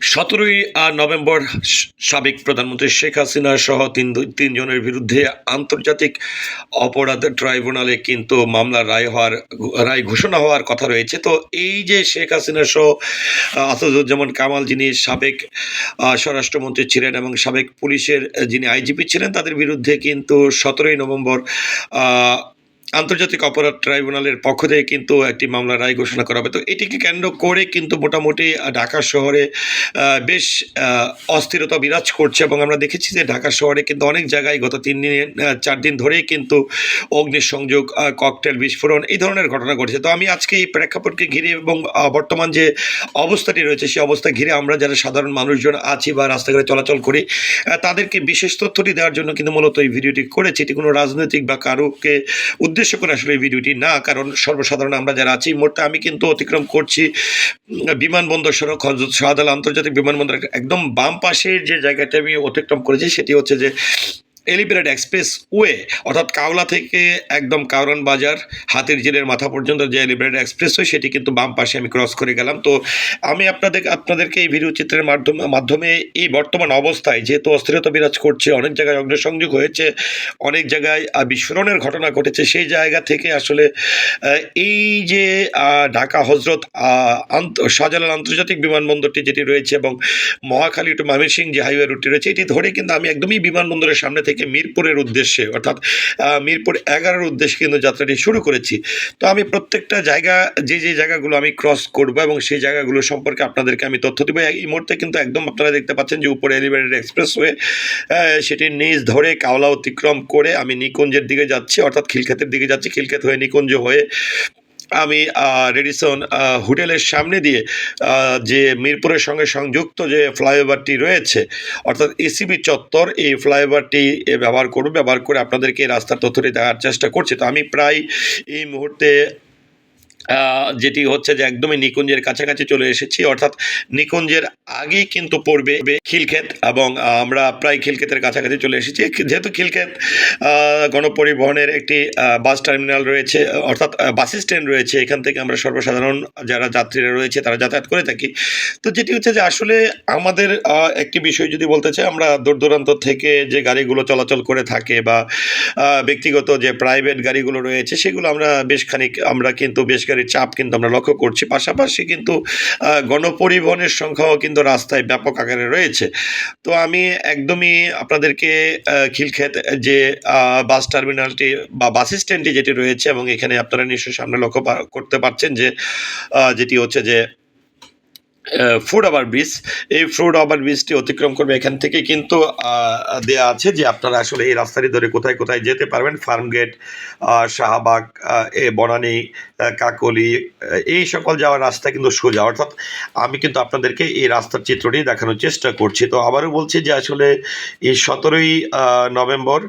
সতেরোই নভেম্বর সাবেক প্রধানমন্ত্রী শেখ হাসিনা সহ তিন তিনজনের বিরুদ্ধে আন্তর্জাতিক অপরাধ ট্রাইব্যুনালে কিন্তু মামলার রায় হওয়ার রায় ঘোষণা হওয়ার কথা রয়েছে। তো এই যে শেখ হাসিনা সহ আসাদুজ্জামান কামাল যিনি সাবেক স্বরাষ্ট্রমন্ত্রী ছিলেন এবং সাবেক পুলিশের যিনি আইজিপি ছিলেন, তাদের বিরুদ্ধে কিন্তু সতেরোই নভেম্বর আন্তর্জাতিক অপরাধ ট্রাইব্যুনালের পক্ষ থেকে কিন্তু একটি মামলার রায় ঘোষণা করা হবে। তো এটিকে কেন্দ্র করে কিন্তু মোটামুটি ঢাকা শহরে বেশ অস্থিরতা বিরাজ করছে এবং আমরা দেখেছি যে ঢাকা শহরে কিন্তু অনেক জায়গায় গত তিন দিন চার দিন ধরেই কিন্তু অগ্নিসংযোগ ককটেল বিস্ফোরণ এই ধরনের ঘটনা ঘটেছে। তো আমি আজকে এই প্রেক্ষাপটকে ঘিরে এবং বর্তমান যে অবস্থাটি রয়েছে সেই অবস্থা ঘিরে আমরা যারা সাধারণ মানুষজন আছি বা রাস্তাঘাটে চলাচল করি তাদেরকে বিশেষ তথ্যটি দেওয়ার জন্য কিন্তু মূলত এই ভিডিওটি করেছি। এটি কোনো রাজনৈতিক বা কারোকে উদ্দেশ্য করে আসলে এই ভিডিওটি না, কারণ সর্বসাধারণ আমরা যারা আছি মুহূর্তে আমি কিন্তু অতিক্রম করছি বিমানবন্দর সড়ক হজরত শাহজালাল আন্তর্জাতিক বিমানবন্দর একদম বাম পাশের যে জায়গাটা আমি অতিক্রম করেছি, সেটি হচ্ছে যে এলিভেটেড এক্সপ্রেস ওয়ে অর্থাৎ কাওলা থেকে একদম কাউরান বাজার, হাতির জেলের মাথা পর্যন্ত যে এলিভেটেড এক্সপ্রেস ওয়ে সেটি কিন্তু বাম পাশে আমি ক্রস করে গেলাম। তো আমি আপনাদের, আপনাদেরকে এই ভিডিও চিত্রের মাধ্যমে মাধ্যমে এই বর্তমান অবস্থায় যেহেতু অস্থিরতা বিরাজ করছে, অনেক জায়গায় অগ্নিসংযোগ হয়েছে, অনেক জায়গায় বিস্ফোরণের ঘটনা ঘটেছে, সেই জায়গা থেকে আসলে এই যে ঢাকা হজরত আন্ত- শাহজালাল আন্তর্জাতিক বিমানবন্দরটি যেটি রয়েছে এবং মহাখালী টু ময়মনসিং যে হাইওয়ে রুটটি রয়েছে, এটি ধরে কিন্তু আমি একদমই বিমানবন্দরের সামনে থেকে মিরপুরের উদ্দেশ্যে, অর্থাৎ মিরপুর এগারোর উদ্দেশ্যে কিন্তু যাত্রাটি শুরু করেছি। তো আমি প্রত্যেকটা জায়গা, যে যে জায়গাগুলো আমি ক্রস করব এবং সেই জায়গাগুলো সম্পর্কে আপনাদেরকে আমি তথ্য দেবো। এই মুহূর্তে কিন্তু একদম আপনারা দেখতে পাচ্ছেন যে উপরে এলিভেটেড এক্সপ্রেসওয়ে সেটির নিচ ধরে কাওলা অতিক্রম করে আমি নিকুঞ্জের দিকে যাচ্ছি, অর্থাৎ খিলক্ষেতের দিকে যাচ্ছি। খিলক্ষেত হয়ে নিকুঞ্জ হয়ে আমি রেডিসন হোটেলের সামনে দিয়ে যে মিরপুরের সঙ্গে সংযুক্ত যে ফ্লাইওভারটি রয়েছে, অর্থাৎ এসিবি চত্বর, এই ফ্লাইওভারটি ব্যবহার করুন ব্যবহার করে আপনাদেরকে রাস্তার তথ্যটি দেওয়ার চেষ্টা করছি। তো আমি প্রায় এই মুহূর্তে যেটি হচ্ছে যে একদমই নিকুঞ্জের কাছাকাছি চলে এসেছি। অর্থাৎ নিকুঞ্জের আগেই কিন্তু পড়বে খিলক্ষেত এবং আমরা প্রায় খিলক্ষেতের কাছাকাছি চলে এসেছি। যেহেতু খিলক্ষেত গণপরিবহনের একটি বাস টার্মিনাল রয়েছে, অর্থাৎ বাস স্ট্যান্ড রয়েছে, এখান থেকে আমরা সর্বসাধারণ যারা যাত্রীরা রয়েছে তারা যাতায়াত করে থাকি। তো যেটি হচ্ছে যে আসলে আমাদের একটি বিষয় যদি বলতে চাই, আমরা দূর দূরান্ত থেকে যে গাড়িগুলো চলাচল করে থাকে বা ব্যক্তিগত যে প্রাইভেট গাড়িগুলো রয়েছে, সেগুলো আমরা বেশ খানিক, আমরা কিন্তু বেশ গাড়ির চাপ কিন্তু আমরা লক্ষ্য করছি। পাশাপাশি কিন্তু গণপরিবহনের সংখ্যাও কিন্তু রাস্তায় ব্যাপক আকারে রয়েছে। তো আমি একদমই আপনাদেরকে খিলক্ষেত যে বাস টার্মিনালটি বা বাস স্ট্যান্ডটি যেটি রয়েছে এবং এখানে আপনারা নিশ্চয়ই সামনে লক্ষ্য করতে পারছেন যে যেটি হচ্ছে যে ফুড ওভার ব্রিজ এই ফুড ওভার ব্রিজটি অতিক্রম করবে এখান থেকে। কিন্তু দেয়া আছে যে আপনারা আসলে এই রাস্তাটি ধরে কোথায় কোথায় যেতে পারবেন। ফার্মগেট আহ, শাহবাগ এ বনানী কাকলি এই সকল যাওয়ার রাস্তা কিন্তু সোজা। অর্থাৎ আমি কিন্তু আপনাদেরকে এই রাস্তার চিত্রটি দেখানোর চেষ্টা করছি। তো আবারও বলছি যে আসলে এই সতেরোই নভেম্বর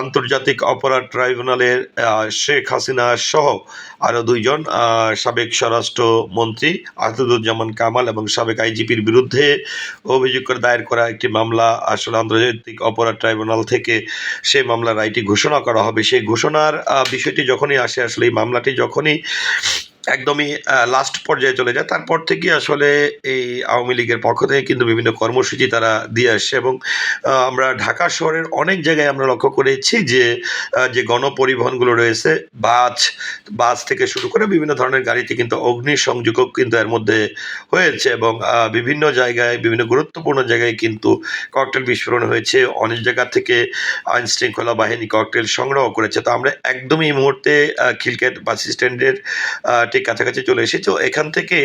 আন্তর্জাতিক অপরাধ ট্রাইব্যুনালের শেখ হাসিনা সহ আরও দুইজন সাবেক স্বরাষ্ট্রমন্ত্রী আসাদুজ্জামান কামাল এবং সাবেক আইজিপির বিরুদ্ধে অভিযোগ করে দায়ের করা একটি মামলা। আসলে আন্তর্জাতিক অপরাধ ট্রাইব্যুনাল থেকে সেই মামলার রায়টি ঘোষণা করা হবে। সেই ঘোষণার বিষয়টি যখনই আসে, আসলে এই মামলাটি যখনই একদমই লাস্ট পর্যায়ে চলে যায়। তারপর থেকে আসলে এই আওয়ামী লীগের পক্ষ থেকে কিন্তু বিভিন্ন কর্মসূচি তারা দিয়ে আসছে এবং আমরা ঢাকা শহরের অনেক জায়গায় আমরা লক্ষ্য করেছি যে যে গণপরিবহনগুলো রয়েছে, বাস বাস থেকে শুরু করে বিভিন্ন ধরনের গাড়িতে কিন্তু অগ্নিসংযোগও কিন্তু এর মধ্যে হয়েছে এবং বিভিন্ন জায়গায়, বিভিন্ন গুরুত্বপূর্ণ জায়গায় কিন্তু ককটেল বিস্ফোরণ হয়েছে। অনেক জায়গা থেকে আইন শৃঙ্খলা বাহিনী ককটেল সংগ্রহ করেছে। তো আমরা একদমই এই মুহূর্তে খিলক্ষেত বাস স্ট্যান্ডের ঠিক কাছাকাছি চলে এসেছি। তো এখান থেকে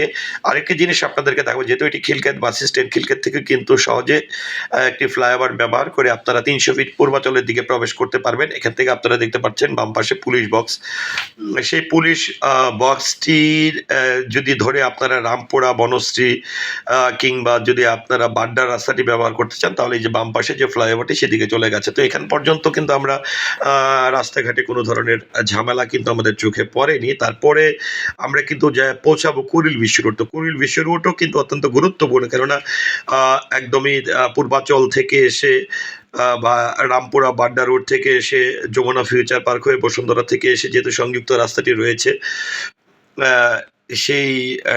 আরেকটি জিনিস আপনাদেরকে দেখাবো, যেহেতু এটি খিলক্ষেত বাস স্ট্যান্ড, খিলক্ষেত থেকে কিন্তু সহজে একটি ফ্লাইওভার ব্যবহার করে আপনারা তিনশো ফিট পূর্বাচলের দিকে প্রবেশ করতে পারবেন। এখান থেকে আপনারা দেখতে পাচ্ছেন বাম পাশে পুলিশ বক্স। সেই পুলিশ বক্সটির যদি ধরে আপনারা রামপুরা, বনশ্রী কিংবা যদি আপনারা বাড্ডার রাস্তাটি ব্যবহার করতে চান, তাহলে এই যে বাম পাশে যে ফ্লাইওভারটি সেদিকে চলে গেছে। তো এখান পর্যন্ত কিন্তু আমরা রাস্তাঘাটে কোনো ধরনের ঝামেলা কিন্তু আমাদের চোখে পড়েনি। তারপরে আমরা কিন্তু যা পৌঁছাবো কুরিল বিশ্ব রোড। তো কুরিল বিশ্ব রোডও কিন্তু অত্যন্ত গুরুত্বপূর্ণ, কেননা একদমই পূর্বাচল থেকে এসে বা রামপুরা বাড্ডা রোড থেকে এসে যমুনা ফিউচার পার্ক হয়ে বসুন্ধরা থেকে এসে যেহেতু সংযুক্ত রাস্তাটি রয়েছে সেই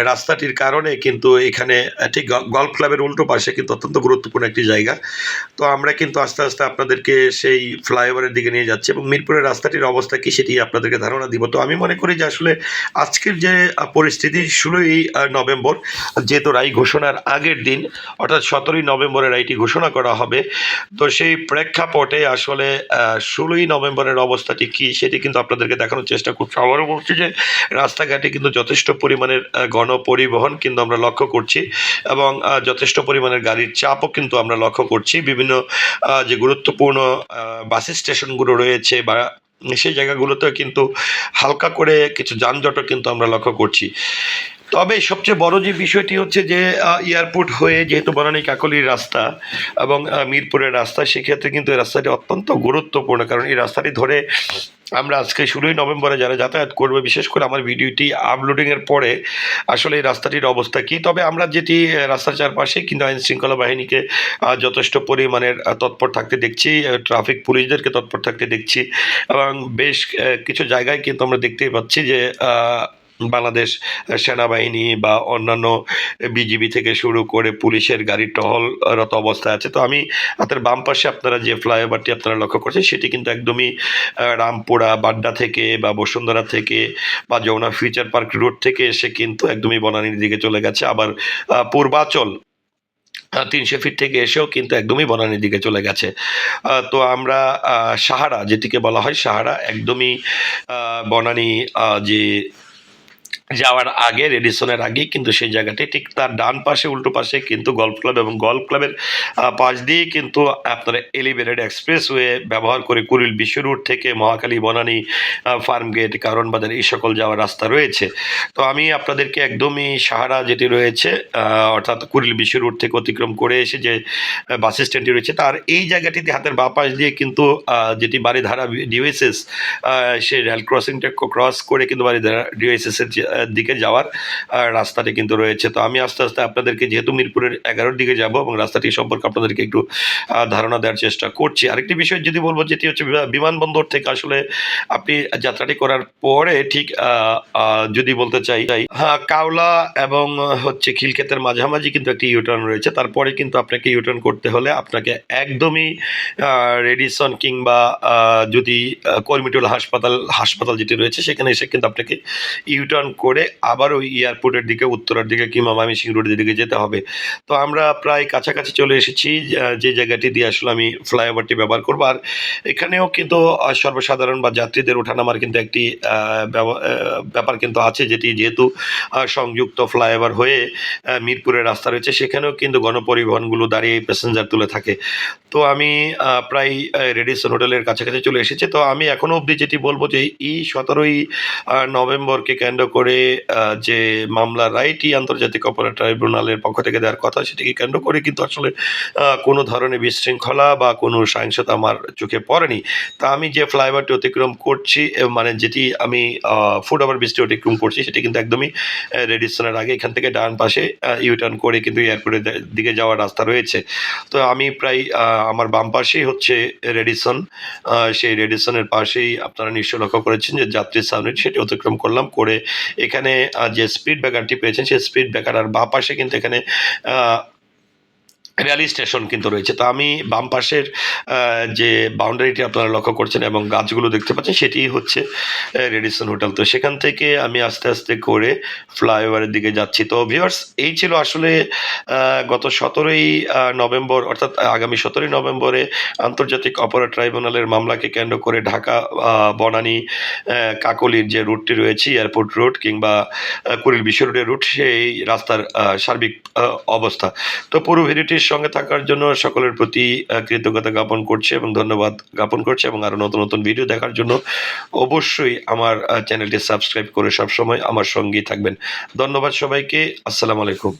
রাস্তাটির কারণে কিন্তু এখানে ঠিক গল্ফ ক্লাবের উল্টো পাশে কিন্তু অত্যন্ত গুরুত্বপূর্ণ একটি জায়গা। তো আমরা কিন্তু আস্তে আস্তে আপনাদেরকে সেই ফ্লাইওভারের দিকে নিয়ে যাচ্ছি এবং মিরপুরের রাস্তাটির অবস্থা কী সেটি আপনাদেরকে ধারণা দিব। তো আমি মনে করি যে আসলে আজকের যে পরিস্থিতি ষোলোই নভেম্বর, যেহেতু রায় ঘোষণার আগের দিন, অর্থাৎ সতেরোই নভেম্বরে রায়টি ঘোষণা করা হবে, তো সেই প্রেক্ষাপটে আসলে ষোলোই নভেম্বরের অবস্থাটি কি সেটি কিন্তু আপনাদেরকে দেখানোর চেষ্টা করছি। আবারও বলছি যে রাস্তাঘাটে কিন্তু যথেষ্ট পরিমাণের গণ গণপরিবহন কিন্তু আমরা লক্ষ্য করছি এবং যথেষ্ট পরিমাণের গাড়ির চাপও কিন্তু আমরা লক্ষ্য করছি। বিভিন্ন যে গুরুত্বপূর্ণ বাস স্টেশনগুলো রয়েছে বা সেই জায়গাগুলোতেও কিন্তু হালকা করে কিছু যানজটও কিন্তু আমরা লক্ষ্য করছি। তবে সবচেয়ে বড় যে বিষয়টি হচ্ছে যে এয়ারপোর্ট হয়ে যেহেতু বনানী কাকলির রাস্তা এবং মিরপুরের রাস্তা, সেক্ষেত্রে কিন্তু এই রাস্তাটি অত্যন্ত গুরুত্বপূর্ণ। কারণ এই রাস্তাটি ধরে আমরা আজকে ষোলোই নভেম্বরে যারা যাতায়াত করবে, বিশেষ করে আমার ভিডিওটি আপলোডিংয়ের পরে, আসলে এই রাস্তাটির অবস্থা কী? তবে আমরা যেটি রাস্তার চারপাশে কিন্তু আইন শৃঙ্খলা বাহিনীকে যথেষ্ট পরিমাণের তৎপর থাকতে দেখছি ট্রাফিক পুলিশদেরকে তৎপর থাকতে দেখছি এবং বেশ কিছু জায়গায় কিন্তু আমরা দেখতেই পাচ্ছি যে বাংলাদেশ সেনাবাহিনী বা অন্যান্য বিজিবি থেকে শুরু করে পুলিশের গাড়ি টহলরত অবস্থায় আছে। তো আমি হাতের বাম পাশে আপনারা যে ফ্লাইওভারটি আপনারা লক্ষ্য করছেন, সেটি কিন্তু একদমই রামপুরা, বাড্ডা থেকে বা বসুন্ধরা থেকে বা যমুনা ফিউচার পার্ক রোড থেকে এসে কিন্তু একদমই বনানীর দিকে চলে গেছে। আবার পূর্বাচল তিনশো ফিট থেকে এসেও কিন্তু একদমই বনানীর দিকে চলে গেছে। তো আমরা সাহারা, যেটিকে বলা হয় সাহারা, একদমই বনানী যে যাওয়ার আগে রেডিসনের আগেই কিন্তু সেই জায়গাটি ঠিক তার ডান পাশে উল্টো পাশে কিন্তু গল্ফ ক্লাব এবং গল্ফ ক্লাবের পাশ দিয়ে কিন্তু আপনারা এলিভেটেড এক্সপ্রেসওয়ে ব্যবহার করে কুড়িল বিশ্ব রুট থেকে মহাকালী বনানী ফার্ম গেট কারণ বাজার এই সকল যাওয়ার রাস্তা রয়েছে। তো আমি আপনাদেরকে একদমই সাহারা যেটি রয়েছে অর্থাৎ কুড়িল বিশ্ব রুট থেকে অতিক্রম করে এসে যে বাস স্ট্যান্ডটি রয়েছে তার এই জায়গাটিতে হাতের বাঁ পাশ দিয়ে কিন্তু যেটি বাড়িধারা ডিওএসএস সেই রেল ক্রসিংটা ক্রস করে কিন্তু বাড়িধারা ডিওএসএস এর যে, আহ, দিকে যাওয়ার রাস্তাটি কিন্তু রয়েছে। তো আমি আস্তে আস্তে আপনাদেরকে যেহেতু মিরপুরের এগারোর দিকে যাব এবং রাস্তাটি সম্পর্কে আপনাদেরকে একটু ধারণা দেওয়ার চেষ্টা করছি। আরেকটি বিষয় যদি বলব, যেটি হচ্ছে বিমা- বিমানবন্দর থেকে আসলে আপনি যাত্রাটি করার পরে ঠিক যদি বলতে চাই হ্যাঁ কাওলা এবং হচ্ছে খিলক্ষেতের মাঝামাঝি কিন্তু একটি ইউটার্ন রয়েছে। তারপরে কিন্তু আপনাকে ইউটার্ন করতে হলে আপনাকে একদমই রেডিসন কিংবা যদি কর্মিটুল হাসপাতাল হাসপাতাল যেটি রয়েছে, সেখানে এসে কিন্তু আপনাকে ইউটার্ন করে আবার ওই এয়ারপোর্টের দিকে, উত্তরার দিকে কিংবা ময়মনসিংহ রোডের দিকে যেতে হবে। তো আমরা প্রায় কাছাকাছি চলে এসেছি যে জায়গাটি দিয়ে আসলে আমি ফ্লাইওভারটি ব্যবহার করব। আর এখানেও কিন্তু সর্বসাধারণ বা যাত্রীদের ওঠানামার কিন্তু একটি ব্যাপার কিন্তু আছে, যেটি যেহেতু সংযুক্ত ফ্লাইওভার হয়ে মিরপুরের রাস্তা রয়েছে, সেখানেও কিন্তু গণপরিবহনগুলো দাঁড়িয়ে প্যাসেঞ্জার তুলে থাকে। তো আমি প্রায় রেডিসন হোটেলের কাছাকাছি চলে এসেছি। তো আমি এখনও অবধি যেটি বলব যে এই সতেরোই নভেম্বরকে কেন্দ্র করে যে মামলা রায়টি আন্তর্জাতিক অপরাধ ট্রাইব্যুনালের পক্ষ থেকে দেওয়ার কথা সেটিকে কেন্দ্র করে কিন্তু আসলে কোনো ধরনের বিশৃঙ্খলা বা কোনো সহিংসতা আমার চোখে পড়েনি। তা আমি যে ফ্লাইওভারটি অতিক্রম করছি মানে যেটি আমি ফুড ওভার ব্রিজটি অতিক্রম করছি সেটি কিন্তু একদমই রেডিসনের আগে এখান থেকে ডান পাশে ইউটার্ন করে কিন্তু এয়ারপোর্টের দিকে যাওয়ার রাস্তা রয়েছে। তো আমি প্রায় আমার বাম পাশেই হচ্ছে রেডিসন সেই রেডিসনের পাশেই আপনারা নিশ্চয় লক্ষ্য করেছেন যে যাত্রীর সামনে সেটি অতিক্রম করলাম, করে এখানে যে স্পিড ব্রেকারটি পেয়েছেন সেই স্পিড ব্রেকার আর বাঁ পাশে কিন্তু এখানে রেল স্টেশন কিন্তু রয়েছে। তো আমি বাম পাশের যে বাউন্ডারিটি আপনারা লক্ষ্য করছেন এবং গাছগুলো দেখতে পাচ্ছেন সেটি হচ্ছে রেডিসন হোটেল তো সেখান থেকে আমি আস্তে আস্তে করে ফ্লাইওভারের দিকে যাচ্ছি। তো ভিউয়ার্স এই ছিল আসলে গত সতেরোই নভেম্বর, অর্থাৎ আগামী সতেরোই নভেম্বরে আন্তর্জাতিক অপরাধ ট্রাইব্যুনালের মামলাকে কেন্দ্র করে ঢাকা বনানী কাকলির যে রুটটি রয়েছে, এয়ারপোর্ট রুট কিংবা কুড়িল বিশ্ব রোডের রুট, সেই রাস্তার সার্বিক অবস্থা। তো পুরো ভিডিওটির সঙ্গে থাকার জন্য সকলের প্রতি কৃতজ্ঞতা জ্ঞাপন করছে এবং ধন্যবাদ জ্ঞাপন করছে এবং আরও নতুন নতুন ভিডিও দেখার জন্য অবশ্যই আমার চ্যানেলটি সাবস্ক্রাইব করে সবসময় আমার সঙ্গেই থাকবেন। ধন্যবাদ সবাইকে। আসসালামু আলাইকুম।